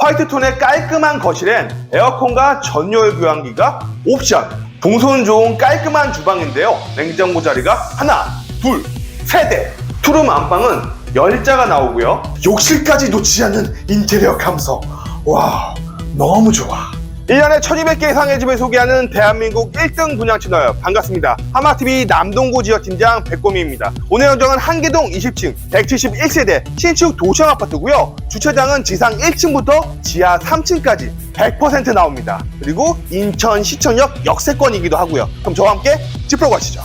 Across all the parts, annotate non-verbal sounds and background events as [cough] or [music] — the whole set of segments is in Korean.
화이트톤의 깔끔한 거실엔 에어컨과 전열 교환기가 옵션. 동선 좋은 깔끔한 주방인데요. 냉장고 자리가 하나, 둘, 세 대. 투룸 안방은 열자가 나오고요. 욕실까지 놓치지 않는 인테리어 감성. 와, 너무 좋아. 1년에 1200개 이상의 집을 소개하는 대한민국 1등 분양 채널 반갑습니다. 하마TV 남동구 지역팀장 백고미입니다. 오늘 현장은 한계동 20층 171세대 신축 도시형 아파트고요. 주차장은 지상 1층부터 지하 3층까지 100% 나옵니다. 그리고 인천 시청역 역세권이기도 하고요. 그럼 저와 함께 집으로 가시죠.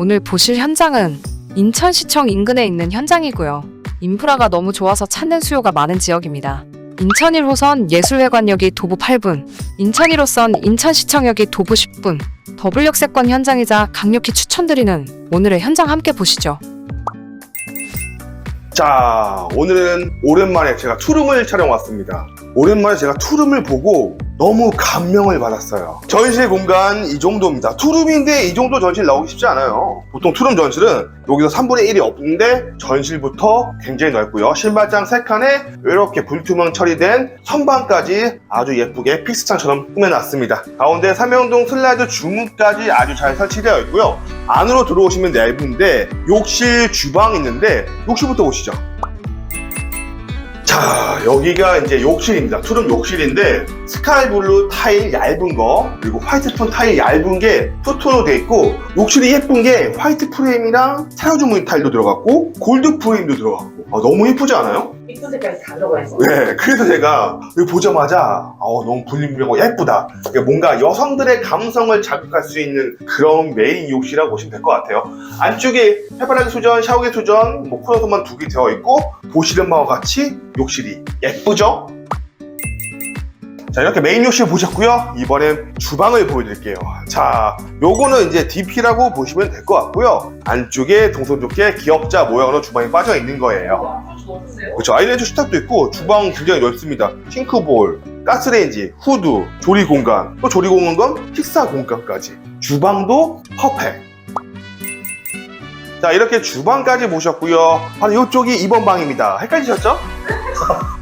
오늘 보실 현장은 인천시청 인근에 있는 현장이고요. 인프라가 너무 좋아서 찾는 수요가 많은 지역입니다. 인천 1호선 예술회관역이 도보 8분, 인천 1호선 인천시청역이 도보 10분, 더블역세권 현장이자 강력히 추천드리는 오늘의 현장 함께 보시죠. 자, 오늘은 오랜만에 제가 투룸을 촬영 왔습니다. 오랜만에 제가 투룸을 보고 너무 감명을 받았어요. 전실 공간 이 정도입니다. 투룸인데 이 정도 전실 나오기 쉽지 않아요. 보통 투룸 전실은 여기서 3분의 1이 없는데 전실부터 굉장히 넓고요. 신발장 3칸에 이렇게 불투명 처리된 선반까지 아주 예쁘게 픽스창처럼 꾸며놨습니다. 가운데 삼명동 슬라이드 주문까지 아주 잘 설치되어 있고요. 안으로 들어오시면 넓은데 욕실 주방 있는데 욕실부터 보시죠. 자 여기가 이제 욕실입니다. 투룸 욕실인데 스카이블루 타일 얇은 거 그리고 화이트톤 타일 얇은 게 투톤으로 돼 있고 욕실이 예쁜 게 화이트 프레임이랑 사료주문 타일도 들어갔고 골드 프레임도 들어갔고 아, 너무 예쁘지 않아요? 이쁜 색깔이 다 들어가 있어. 네, 그래서 제가 이거 보자마자 어, 너무 블링블링하고 예쁘다. 그러니까 뭔가 여성들의 감성을 자극할 수 있는 그런 메인 욕실이라고 보시면 될 것 같아요. 안쪽에 해바라기 수전, 샤워기 수전, 뭐 코너소만 두 개 되어 있고 보시는 바와 같이 욕실이 예쁘죠? 자 이렇게 메인 욕실 보셨고요. 이번엔 주방을 보여드릴게요. 자, 요거는 이제 DP라고 보시면 될 것 같고요. 안쪽에 동선 좋게 기역자 모양으로 주방이 빠져 있는 거예요. 그렇죠. 아이랜드 식탁도 있고 주방 굉장히 넓습니다. 싱크볼, 가스레인지, 후드, 조리 공간, 또 조리 공간, 식사 공간까지. 주방도 퍼펙트. 자 이렇게 주방까지 보셨고요. 바로 이쪽이 2번 방입니다. 헷갈리셨죠? [laughs]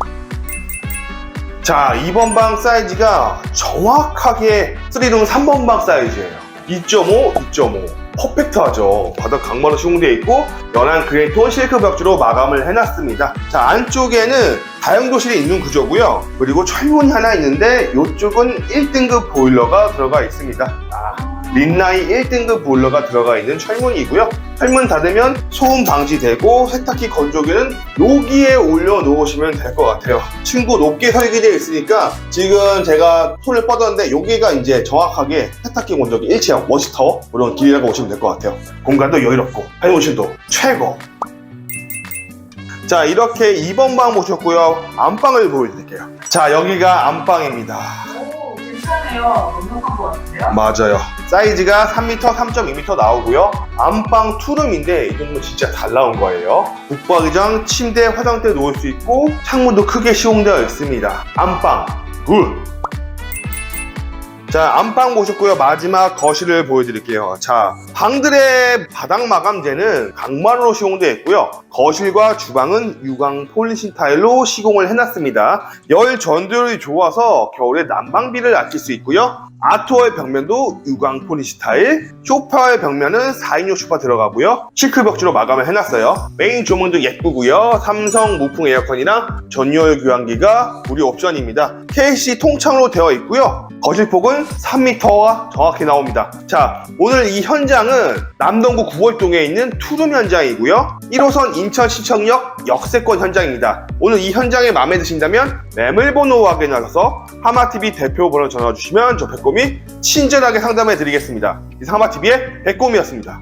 자 2번 방 사이즈가 정확하게 3룸 3번 방 사이즈예요. 2.5, 2.5. 퍼펙트하죠. 바닥 강마루 시공되어 있고 연한 그레이톤 실크 벽지로 마감을 해놨습니다. 자 안쪽에는 다용도실이 있는 구조고요. 그리고 철문이 하나 있는데 이쪽은 1등급 보일러가 들어가 있습니다. 아, 린나이 1등급 보일러가 들어가 있는 철문이고요. 철문 닫으면 소음 방지되고 세탁기 건조기는 여기에 올려 놓으시면 될 것 같아요. 층고 높게 설계되어 있으니까 지금 제가 손을 뻗었는데 여기가 이제 정확하게 세탁기 건조기 일체형 워시터 그런 길이라고 보시면 될 것 같아요. 공간도 여유롭고 사용실도 최고. 자 이렇게 2번 방 보셨고요. 안방을 보여드릴게요. 자 여기가 안방입니다. 오, 괜찮아요. 넉넉한 것 같은데요? 맞아요. 사이즈가 3m, 3.2m 나오고요. 안방 투룸인데 이 정도 진짜 잘 나온 거예요. 북박이장, 침대, 화장대 놓을 수 있고 창문도 크게 시공되어 있습니다. 안방 굿. 자, 안방 보셨고요. 마지막 거실을 보여드릴게요. 자, 방들의 바닥 마감재는 강마루로 시공되어 있고요. 거실과 주방은 유광 폴리신 타일로 시공을 해놨습니다. 열 전도율이 좋아서 겨울에 난방비를 아낄 수 있고요. 아트워의 벽면도 유광 폴리시 타일, 쇼파의 벽면은 4인용 쇼파 들어가고요. 시크 벽지로 마감을 해놨어요. 메인 조명도 예쁘고요. 삼성 무풍 에어컨이랑 전열 교환기가 무료 옵션입니다. KC 통창으로 되어 있고요. 거실폭은 3m가 정확히 나옵니다. 자, 오늘 이 현장은 남동구 9월동에 있는 투룸 현장이고요. 1호선 인천 시청역 역세권 현장입니다. 오늘 이 현장에 마음에 드신다면 매물번호 확인하셔서 하마TV 대표 번호 전화 주시면 저 백곰이 친절하게 상담해 드리겠습니다. 이상 하마TV의 백곰이었습니다.